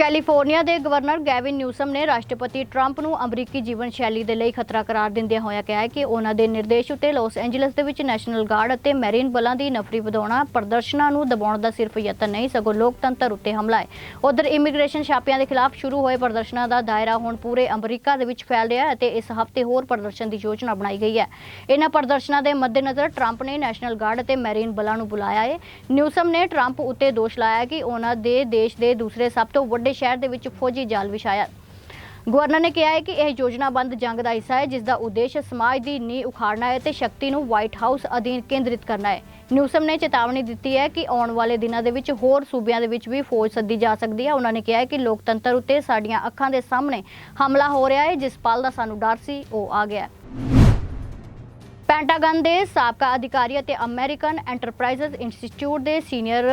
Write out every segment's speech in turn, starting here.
California ਦੇ governor Gavin Newsom ਨੇ ਰਾਸ਼ਟਰਪਤੀ ਟਰੰਪ ਨੂੰ ਅਮਰੀਕੀ ਜੀਵਨ ਸ਼ੈਲੀ ਦੇ ਲਈ ਖਤਰਾ ਕਰਾਰ ਦਿੰਦਿਆਂ ਹੋਇਆ ਕਿਹਾ ਹੈ ਕਿ ਉਹਨਾਂ ਦੇ ਨਿਰਦੇਸ਼ ਉੱਤੇ ਲਾਸ ਐਂਜਲਸ ਦੇ ਵਿੱਚ ਨੈਸ਼ਨਲ ਗਾਰਡ ਅਤੇ ਮੈਰੀਨ ਬਲਾਂ ਦੀ ਨਫਰੀ ਵਧਾਉਣਾ, ਪ੍ਰਦਰਸ਼ਨਾਂ ਨੂੰ ਦਬਾਉਣ ਦਾ ਸਿਰਫ ਯਤਨ ਨਹੀਂ, ਸਗੋਂ ਲੋਕਤੰਤਰ ਉੱਤੇ ਹਮਲਾ ਹੈ। ਉਧਰ ਇਮੀਗ੍ਰੇਸ਼ਨ ਛਾਪਿਆਂ ਦੇ ਖਿਲਾਫ ਸ਼ੁਰੂ ਹੋਏ ਪ੍ਰਦਰਸ਼ਨਾਂ ਦਾ ਦਾਇਰਾ ਹੁਣ ਪੂਰੇ ਅਮਰੀਕਾ ਦੇ ਵਿੱਚ ਫੈਲ ਰਿਹਾ ਹੈ ਅਤੇ ਇਸ ਹਫ਼ਤੇ ਹੋਰ ਪ੍ਰਦਰਸ਼ਨ ਦੀ ਯੋਜਨਾ ਬਣਾਈ ਗਈ ਹੈ। ਇਹਨਾਂ ਪ੍ਰਦਰਸ਼ਨਾਂ ਦੇ ਮੱਦੇਨਜ਼ਰ ਟਰੰਪ ਨੇ ਨੈਸ਼ਨਲ ਗਾਰਡ ਅਤੇ ਮੈਰੀਨ ਬਲਾਂ ਨੂੰ ਬੁਲਾਇਆ ਹੈ। ਨਿਊਸਮ ਨੇ ਟਰੰਪ ਉੱਤੇ ਦੋਸ਼ ਲਾਇਆ ਕਿ ਉਹਨਾਂ ਦੇ ਦੇਸ਼ ਦੇ ਦੂਸਰੇ ਸਭ ਤੋਂ ਵੱਡੇ ਸ਼ਹਿਰ ਦੇ ਵਿੱਚ ਫੌਜੀ ਜਾਲ ਵਿਛਾਇਆ। ਗਵਰਨਰ ਨੇ ਕਿਹਾ ਹੈ ਕਿ ਇਹ ਯੋਜਨਾਬੰਦ ਜੰਗ ਦਾ ਹਿੱਸਾ ਹੈ ਜਿਸ ਦਾ ਉਦੇਸ਼ ਸਮਾਜ ਦੀ ਨੀਂਹ ਉਖਾੜਨਾ ਹੈ ਤੇ ਸ਼ਕਤੀ ਨੂੰ ਵਾਈਟ ਹਾਊਸ ਅਧੀਨ ਕੇਂਦਰਿਤ ਕਰਨਾ ਹੈ। ਨਿਊਸਮ ਨੇ ਚੇਤਾਵਨੀ ਦਿੱਤੀ ਹੈ ਕਿ ਆਉਣ ਵਾਲੇ ਦਿਨਾਂ ਦੇ ਵਿੱਚ ਹੋਰ ਸੂਬਿਆਂ ਦੇ ਵਿੱਚ ਵੀ ਫੌਜ ਸੱਦੀ ਜਾ ਸਕਦੀ ਹੈ। ਉਹਨਾਂ ਨੇ ਕਿਹਾ ਹੈ ਕਿ ਲੋਕਤੰਤਰ ਉੱਤੇ ਸਾਡੀਆਂ ਅੱਖਾਂ ਦੇ ਸਾਹਮਣੇ ਹਮਲਾ ਹੋ ਰਿਹਾ ਹੈ, ਜਿਸ ਪਲ ਦਾ ਸਾਨੂੰ ਡਰ ਸੀ, ਉਹ ਆ ਗਿਆ ਪੈਂਟਾਗਨ ਦੇ ਸਾਬਕਾ ਅਧਿਕਾਰੀ ਅਤੇ ਅਮਰੀਕਨ ਐਂਟਰਪ੍ਰਾਈਜ਼ਸ ਇੰਸਟੀਚਿਊਟ ਦੇ ਸੀਨੀਅਰ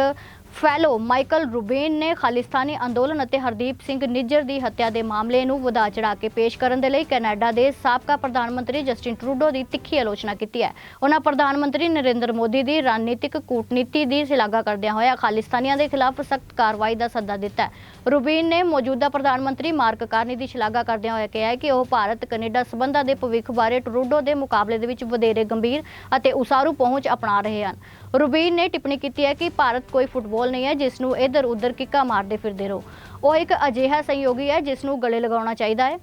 ਫੈਲੋ ਮਾਈਕਲ ਰੂਬੇਨ ਨੇ ਖਾਲਿਸਤਾਨੀ ਅੰਦੋਲਨ ਅਤੇ ਹਰਦੀਪ ਸਿੰਘ ਨਿੱਜਰ ਦੀ ਹੱਤਿਆ ਦੇ ਮਾਮਲੇ ਨੂੰ ਵਧਾ ਚੜਾ ਕੇ ਪੇਸ਼ ਕਰਨ ਦੇ ਲਈ ਕੈਨੇਡਾ ਦੇ ਸਾਬਕਾ ਪ੍ਰਧਾਨ ਮੰਤਰੀ ਜਸਟਿਨ ਟਰੂਡੋ ਦੀ ਤਿੱਖੀ ਆਲੋਚਨਾ ਕੀਤੀ ਹੈ। ਉਹਨਾਂ ਪ੍ਰਧਾਨ ਮੰਤਰੀ ਨਰਿੰਦਰ ਮੋਦੀ ਦੀ ਰਣਨੀਤਿਕ ਕੂਟਨੀਤੀ ਦੀ ਸ਼ਲਾਘਾ ਕਰਦਿਆਂ ਹੋਇਆ ਖਾਲਿਸਤਾਨੀਆਂ ਦੇ ਖਿਲਾਫ ਸਖਤ ਕਾਰਵਾਈ ਦਾ ਸੱਦਾ ਦਿੱਤਾ ਹੈ। ਰੂਬੀਨ ਨੇ ਮੌਜੂਦਾ ਪ੍ਰਧਾਨ ਮੰਤਰੀ ਮਾਰਕ ਕਾਰਨੀ ਦੀ ਸ਼ਲਾਘਾ ਕਰਦਿਆਂ ਹੋਇਆ ਕਿਹਾ ਕਿ ਉਹ ਭਾਰਤ, ਕੈਨੇਡਾ ਸਬੰਧਾਂ ਦੇ ਭਵਿੱਖ ਬਾਰੇ ਟਰੂਡੋ ਦੇ ਮੁਕਾਬਲੇ ਦੇ ਵਿੱਚ ਵਧੇਰੇ ਗੰਭੀਰ ਅਤੇ ਉਸਾਰੂ ਪਹੁੰਚ ਅਪਣਾ ਰਹੇ ਹਨ। ਰੂਬੀਨ ਨੇ ਟਿੱਪਣੀ ਕੀਤੀ ਹੈ ਕਿ ਭਾਰਤ ਕੋਈ ਫੁੱਟਬਾਲ ਨਹੀਂ ਹੈ ਜਿਸ ਨੂੰ ਇੱਧਰ ਉੱਧਰ ਕਿੱਕਾ ਮਾਰਦੇ ਫਿਰਦੇ ਰਹੋ। ਉਹ ਇੱਕ ਅਜਿਹਾ ਸਹਿਯੋਗੀ ਹੈ ਜਿਸ ਨੂੰ ਗਲੇ ਲਗਾਉਣਾ ਚਾਹੀਦਾ ਹੈ।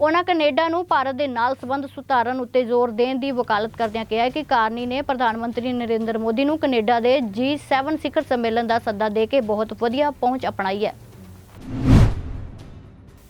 ਉਹਨਾਂ ਕੈਨੇਡਾ ਨੂੰ ਭਾਰਤ ਦੇ ਨਾਲ ਸੰਬੰਧ ਸੁਧਾਰਨ ਉੱਤੇ ਜ਼ੋਰ ਦੇਣ ਦੀ ਵਕਾਲਤ ਕਰਦਿਆਂ ਕਿਹਾ ਕਿ ਕਾਰਨੀ ਨੇ ਪ੍ਰਧਾਨ ਮੰਤਰੀ ਨਰਿੰਦਰ ਮੋਦੀ ਨੂੰ ਕੈਨੇਡਾ ਦੇ G7 ਸਿਖਰ ਸੰਮੇਲਨ ਦਾ ਸੱਦਾ ਦੇ ਕੇ ਬਹੁਤ ਵਧੀਆ ਪਹੁੰਚ ਅਪਣਾਈ ਹੈ।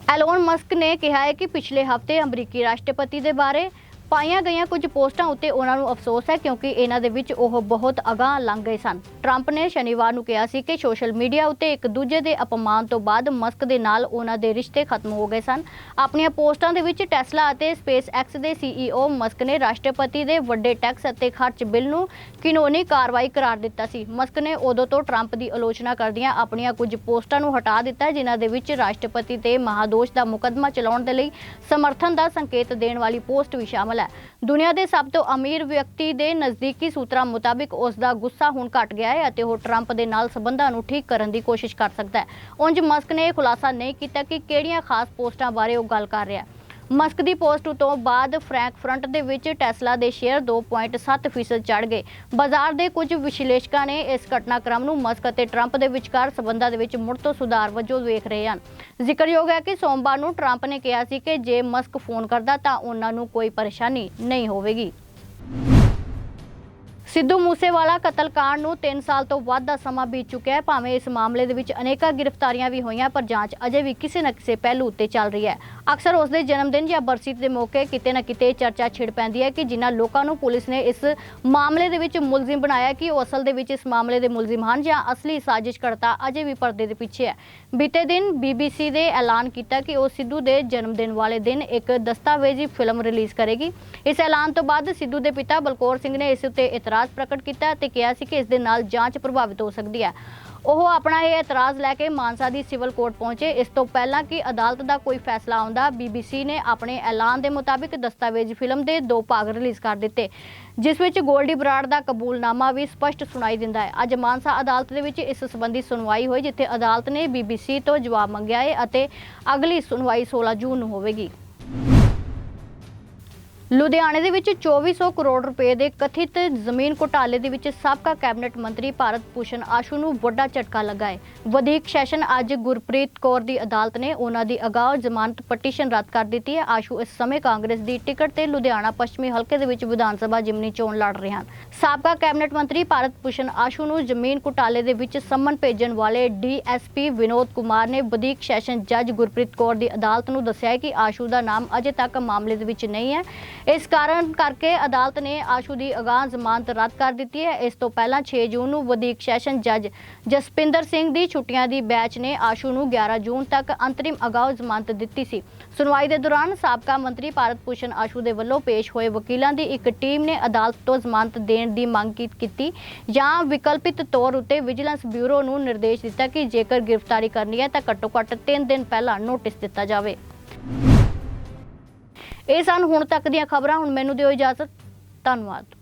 ਐਲੋਨ ਮਸਕ ਨੇ ਕਿਹਾ ਹੈ ਕਿ ਪਿਛਲੇ ਹਫ਼ਤੇ ਅਮਰੀਕੀ ਰਾਸ਼ਟਰਪਤੀ ਦੇ ਬਾਰੇ ਪਾਈਆਂ ਗਈਆਂ ਕੁਝ ਪੋਸਟਾਂ ਉੱਤੇ ਉਹਨਾਂ ਨੂੰ ਅਫਸੋਸ ਹੈ ਕਿਉਂਕਿ ਇਹਨਾਂ ਦੇ ਵਿੱਚ ਉਹ ਬਹੁਤ ਅਗਾਂਹ ਲੰਘ ਗਏ ਸਨ। ਟਰੰਪ ਨੇ ਸ਼ਨੀਵਾਰ ਨੂੰ ਕਿਹਾ ਸੀ ਕਿ ਸੋਸ਼ਲ ਮੀਡੀਆ ਉੱਤੇ ਇੱਕ ਦੂਜੇ ਦੇ ਅਪਮਾਨ ਤੋਂ ਬਾਅਦ ਮਸਕ ਦੇ ਨਾਲ ਉਹਨਾਂ ਦੇ ਰਿਸ਼ਤੇ ਖਤਮ ਹੋ ਗਏ ਸਨ। ਆਪਣੀਆਂ ਪੋਸਟਾਂ ਦੇ ਵਿੱਚ ਟੈਸਲਾ ਅਤੇ ਸਪੇਸ ਐਕਸ ਦੇ ਸੀਈਓ ਮਸਕ ਨੇ ਰਾਸ਼ਟਰਪਤੀ ਦੇ ਵੱਡੇ ਟੈਕਸ ਅਤੇ ਖਰਚ ਬਿੱਲ ਨੂੰ ਕਾਨੂੰਨੀ ਕਾਰਵਾਈ ਕਰਾਰ ਦਿੱਤਾ ਸੀ। ਮਸਕ ਨੇ ਉਦੋਂ ਤੋਂ ਟਰੰਪ ਦੀ ਆਲੋਚਨਾ ਕਰਦਿਆਂ ਆਪਣੀਆਂ ਕੁਝ ਪੋਸਟਾਂ ਨੂੰ ਹਟਾ ਦਿੱਤਾ, ਜਿਨ੍ਹਾਂ ਦੇ ਵਿੱਚ ਰਾਸ਼ਟਰਪਤੀ ਤੇ ਮਹਾਦੋਸ਼ ਦਾ ਮੁਕੱਦਮਾ ਚਲਾਉਣ ਦੇ ਲਈ ਸਮਰਥਨ ਦਾ ਸੰਕੇਤ ਦੇਣ ਵਾਲੀ ਪੋਸਟ ਵੀ ਸ਼ਾਮਲ ਹੈ। ਦੁਨੀਆ ਦੇ ਸਭ ਤੋਂ ਅਮੀਰ ਵਿਅਕਤੀ ਦੇ ਨਜ਼ਦੀਕੀ ਸੂਤਰਾਂ ਮੁਤਾਬਿਕ ਉਸ ਦਾ ਗੁੱਸਾ ਹੁਣ ਘਟ ਗਿਆ ਹੈ ਅਤੇ ਉਹ ਟਰੰਪ ਦੇ ਨਾਲ ਸਬੰਧਾਂ ਨੂੰ ਠੀਕ ਕਰਨ ਦੀ ਕੋਸ਼ਿਸ਼ ਕਰ ਸਕਦਾ ਹੈ। ਉਂਝ ਮਸਕ ਨੇ ਇਹ ਖੁਲਾਸਾ ਨਹੀਂ ਕੀਤਾ ਕਿ ਕਿਹੜੀਆਂ ਖਾਸ ਪੋਸਟਾਂ ਬਾਰੇ ਉਹ ਗੱਲ ਕਰ ਰਿਹਾ ਹੈ। ਮਸਕ ਦੀ ਪੋਸਟ ਤੋਂ ਬਾਅਦ ਫਰੈਂਕਫਰਟ ਦੇ ਵਿੱਚ ਟੈਸਲਾ ਦੇ ਸ਼ੇਅਰ 2.7% ਚੜ ਗਏ। ਬਾਜ਼ਾਰ ਦੇ ਕੁਝ ਵਿਸ਼ਲੇਸ਼ਕਾਂ ਨੇ ਇਸ ਘਟਨਾਕ੍ਰਮ ਨੂੰ ਮਸਕ ਅਤੇ ਟਰੰਪ ਦੇ ਵਿਚਕਾਰ ਸਬੰਧਾਂ ਦੇ ਵਿੱਚ ਮੁੜ ਤੋਂ ਸੁਧਾਰ ਵਜੋਂ ਵੇਖ ਰਹੇ ਹਨ। ਜ਼ਿਕਰਯੋਗ ਹੈ ਕਿ ਸੋਮਵਾਰ ਨੂੰ ਟਰੰਪ ਨੇ ਕਿਹਾ ਸੀ ਕਿ ਜੇ ਮਸਕ ਫੋਨ ਕਰਦਾ ਤਾਂ ਉਹਨਾਂ ਨੂੰ ਕੋਈ ਪਰੇਸ਼ਾਨੀ ਨਹੀਂ ਹੋਵੇਗੀ। ਸਿੱਧੂ ਮੂਸੇਵਾਲਾ ਕਤਲकांड ਨੂੰ 3 ਸਾਲ ਤੋਂ ਵੱਧ ਦਾ ਸਮਾਂ ਬੀਤ ਚੁੱਕਿਆ ਹੈ। ਭਾਵੇਂ ਇਸ ਮਾਮਲੇ ਦੇ ਵਿੱਚ ਅਨੇਕਾਂ ਗ੍ਰਿਫਤਾਰੀਆਂ ਵੀ ਹੋਈਆਂ, ਪਰ ਜਾਂਚ ਅਜੇ ਵੀ ਕਿਸੇ ਨਾ ਕਿਸੇ ਪਹਿਲੂ ਉੱਤੇ ਚੱਲ ਰਹੀ ਹੈ। ਅਕਸਰ ਉਸ ਦੇ ਜਨਮ ਦਿਨ ਜਾਂ ਬਰਸੀ ਦੇ ਮੌਕੇ ਕਿਤੇ ਨਾ ਕਿਤੇ ਚਰਚਾ ਛਿੜ ਪੈਂਦੀ ਹੈ ਕਿ ਜਿਨ੍ਹਾਂ ਲੋਕਾਂ ਨੂੰ ਪੁਲਿਸ ਨੇ ਇਸ ਮਾਮਲੇ ਦੇ ਵਿੱਚ ਮੁਲਜ਼ਮ ਬਣਾਇਆ, ਕਿ ਉਹ ਅਸਲ ਦੇ ਵਿੱਚ ਇਸ ਮਾਮਲੇ ਦੇ ਮੁਲਜ਼ਮ ਹਨ ਜਾਂ ਅਸਲੀ ਸਾਜ਼ਿਸ਼ ਕਰਤਾ ਅਜੇ ਵੀ ਪਰਦੇ ਦੇ ਪਿੱਛੇ ਹੈ। ਬੀਤੇ ਦਿਨ BBC ਦੇ ਐਲਾਨ ਕੀਤਾ ਕਿ ਉਹ ਸਿੱਧੂ ਦੇ ਜਨਮ ਦਿਨ ਵਾਲੇ ਦਿਨ ਇੱਕ ਦਸਤਾਵੇਜ਼ੀ ਫਿਲਮ ਰਿਲੀਜ਼ ਕਰੇਗੀ। ਇਸ ਐਲਾਨ ਤੋਂ ਬਾਅਦ ਸਿੱਧੂ ਦੇ ਪਿਤਾ ਬਲਕੌਰ ਸਿੰਘ ਨੇ ਇਸ ਉੱਤੇ ਇਤਰਾਜ਼ ਪ੍ਰਗਟ ਕੀਤਾ ਅਤੇ ਕਿਹਾ ਸੀ ਕਿ ਇਸ ਦੇ ਨਾਲ ਜਾਂਚ ਪ੍ਰਭਾਵਿਤ ਹੋ ਸਕਦੀ ਹੈ। ਉਹ ਆਪਣਾ ਇਹ ਇਤਰਾਜ਼ ਲੈ ਕੇ ਮਾਨਸਾ ਦੀ ਸਿਵਲ ਕੋਰਟ ਪਹੁੰਚੇ। ਇਸ ਤੋਂ ਪਹਿਲਾਂ ਕਿ ਅਦਾਲਤ ਦਾ ਕੋਈ ਫੈਸਲਾ ਆਉਂਦਾ BBC ਨੇ ਆਪਣੇ ਐਲਾਨ ਦੇ ਮੁਤਾਬਿਕ ਦਸਤਾਵੇਜ਼ ਫਿਲਮ ਦੇ ਦੋ ਭਾਗ ਰਿਲੀਜ਼ ਕਰ ਦਿੱਤੇ, ਜਿਸ ਵਿੱਚ ਗੋਲਡੀ ਬਰਾੜ ਦਾ ਕਬੂਲਨਾਮਾ ਵੀ ਸਪਸ਼ਟ ਸੁਣਾਈ ਦਿੰਦਾ ਹੈ। ਅੱਜ ਮਾਨਸਾ ਅਦਾਲਤ ਦੇ ਵਿੱਚ ਇਸ ਸੰਬੰਧੀ ਸੁਣਵਾਈ ਹੋਈ, ਜਿੱਥੇ ਅਦਾਲਤ ਨੇ BBC ਤੋਂ ਜਵਾਬ ਮੰਗਿਆ ਹੈ ਅਤੇ ਅਗਲੀ ਸੁਣਵਾਈ 16 ਜੂਨ ਨੂੰ ਹੋਵੇਗੀ। ਲੁਧਿਆਣੇ ਦੇ ਵਿੱਚ 2400 ਕਰੋੜ ਰੁਪਏ ਦੇ ਕਥਿਤ ਜ਼ਮੀਨ ਘੁਟਾਲੇ ਦੇ ਵਿੱਚ ਸਾਬਕਾ ਕੈਬਨਿਟ ਮੰਤਰੀ ਭਾਰਤ ਭੂਸ਼ਣ ਆਸ਼ੂ ਨੂੰ ਵੱਡਾ ਝਟਕਾ ਲੱਗਾ ਹੈ। ਵਧੀਕ ਸੈਸ਼ਨ ਅੱਜ ਗੁਰਪ੍ਰੀਤ ਕੌਰ ਦੀ ਅਦਾਲਤ ਨੇ ਉਹਨਾਂ ਦੀ ਅਗਾਊ ਜ਼ਮਾਨਤ ਪਟੀਸ਼ਨ ਰੱਦ ਕਰ ਦਿੱਤੀ ਹੈ। ਆਸ਼ੂ ਇਸ ਸਮੇਂ ਕਾਂਗਰਸ ਦੀ ਟਿਕਟ ਤੇ ਲੁਧਿਆਣਾ ਪੱਛਮੀ ਹਲਕੇ ਦੇ ਵਿੱਚ ਵਿਧਾਨ ਸਭਾ ਜਿਮਨੀ ਚੋਣ ਲੜ ਰਹੇ ਹਨ। ਸਾਬਕਾ ਕੈਬਨਿਟ ਮੰਤਰੀ ਭਾਰਤ ਭੂਸ਼ਣ ਆਸ਼ੂ ਨੂੰ ਜ਼ਮੀਨ ਘੁਟਾਲੇ ਦੇ ਵਿੱਚ ਸੰਮਨ ਭੇਜਣ ਵਾਲੇ ਡੀਐਸਪੀ ਵਿਨੋਦ ਕੁਮਾਰ ਨੇ ਵਧੀਕ ਸੈਸ਼ਨ ਜੱਜ ਗੁਰਪ੍ਰੀਤ ਕੌਰ ਦੀ ਅਦਾਲਤ ਨੂੰ ਦੱਸਿਆ ਕਿ ਆਸ਼ੂ ਦਾ ਨਾਮ ਅਜੇ ਤੱਕ ਮਾਮਲੇ ਦੇ ਵਿੱਚ ਨਹੀਂ ਹੈ। ਇਸ ਕਾਰਨ ਕਰਕੇ ਅਦਾਲਤ ਨੇ ਆਸ਼ੂ ਦੀ ਅਗਾਹ ਜ਼ਮਾਨਤ ਰੱਦ ਕਰ ਦਿੱਤੀ ਹੈ। ਇਸ ਤੋਂ ਪਹਿਲਾਂ 6 ਜੂਨ ਨੂੰ ਵਧੀਕ ਸੈਸ਼ਨ ਜੱਜ ਜਸਪਿੰਦਰ ਸਿੰਘ ਦੀ ਛੁੱਟੀਆਂ ਦੀ ਬੈਚ ਨੇ ਆਸ਼ੂ ਨੂੰ 11 ਜੂਨ ਤੱਕ ਅੰਤਰਿਮ ਅਗਾਹ ਜ਼ਮਾਨਤ ਦਿੱਤੀ ਸੀ। ਸੁਣਵਾਈ ਦੇ ਦੌਰਾਨ ਸਾਬਕਾ ਮੰਤਰੀ ਭਾਰਤ ਭੂਸ਼ਣ ਆਸ਼ੂ ਦੇ ਵੱਲੋਂ ਪੇਸ਼ ਹੋਏ ਵਕੀਲਾਂ ਦੀ ਇੱਕ ਟੀਮ ਨੇ ਅਦਾਲਤ ਤੋਂ ਜ਼ਮਾਨਤ ਦੇਣ ਦੀ ਮੰਗ ਕੀਤੀ ਜਾਂ ਵਿਕਲਪਿਤ ਤੌਰ ਉੱਤੇ ਵਿਜੀਲੈਂਸ ਬਿਊਰੋ ਨੂੰ ਨਿਰਦੇਸ਼ ਦਿੱਤਾ ਕਿ ਜੇਕਰ ਗ੍ਰਿਫਤਾਰੀ ਕਰਨੀ ਹੈ ਤਾਂ ਘੱਟੋ-ਘੱਟ 3 ਦਿਨ ਪਹਿਲਾਂ ਨੋਟਿਸ ਦਿੱਤਾ ਜਾਵੇ। ਇਹ ਸਨ ਹੁਣ ਤੱਕ ਦੀਆਂ ਖਬਰਾਂ ਹੁਣ ਮੈਨੂੰ ਦਿਓ ਇਜਾਜ਼ਤ। ਧੰਨਵਾਦ।